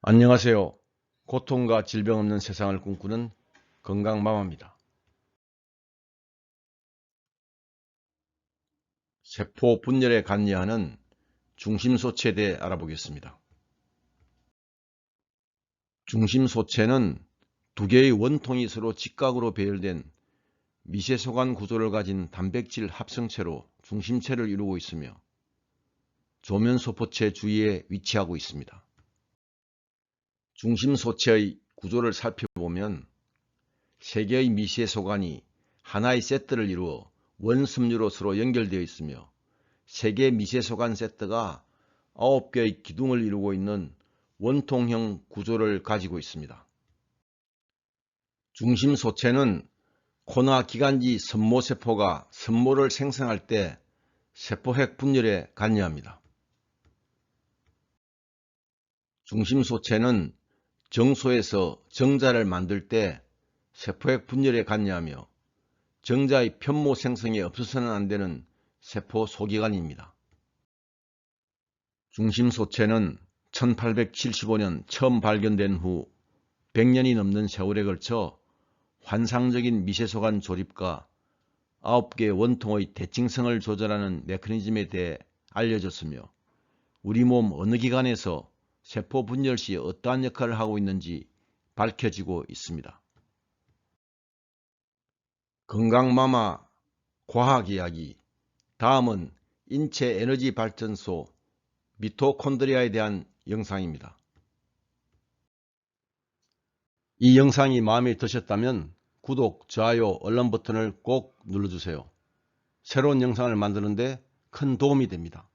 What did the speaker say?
안녕하세요. 고통과 질병 없는 세상을 꿈꾸는 건강마마입니다. 세포 분열에 관여하는 중심소체에 대해 알아보겠습니다. 중심소체는 두 개의 원통이 서로 직각으로 배열된 미세소관 구조를 가진 단백질 합성체로 중심체를 이루고 있으며 조면소포체 주위에 위치하고 있습니다. 중심소체의 구조를 살펴보면 세 개의 미세 소관이 하나의 세트를 이루어 원섬유로 서로 연결되어 있으며 세 개의 미세 소관 세트가 아홉 개의 기둥을 이루고 있는 원통형 구조를 가지고 있습니다. 중심소체는 코나 기관지 선모세포가 선모를 생성할 때 세포핵 분열에 관여합니다. 중심소체는 정소에서 정자를 만들 때 세포핵 분열에 관여하며 정자의 편모 생성에 없어서는 안 되는 세포 소기관입니다. 중심소체는 1875년 처음 발견된 후 100년이 넘는 세월에 걸쳐 환상적인 미세소관 조립과 9개의 원통의 대칭성을 조절하는 메커니즘에 대해 알려졌으며 우리 몸 어느 기관에서 세포 분열 시 어떠한 역할을 하고 있는지 밝혀지고 있습니다. 건강마마 과학 이야기 다음은 인체 에너지 발전소 미토콘드리아에 대한 영상입니다. 이 영상이 마음에 드셨다면 구독, 좋아요, 알람 버튼을 꼭 눌러주세요. 새로운 영상을 만드는데 큰 도움이 됩니다.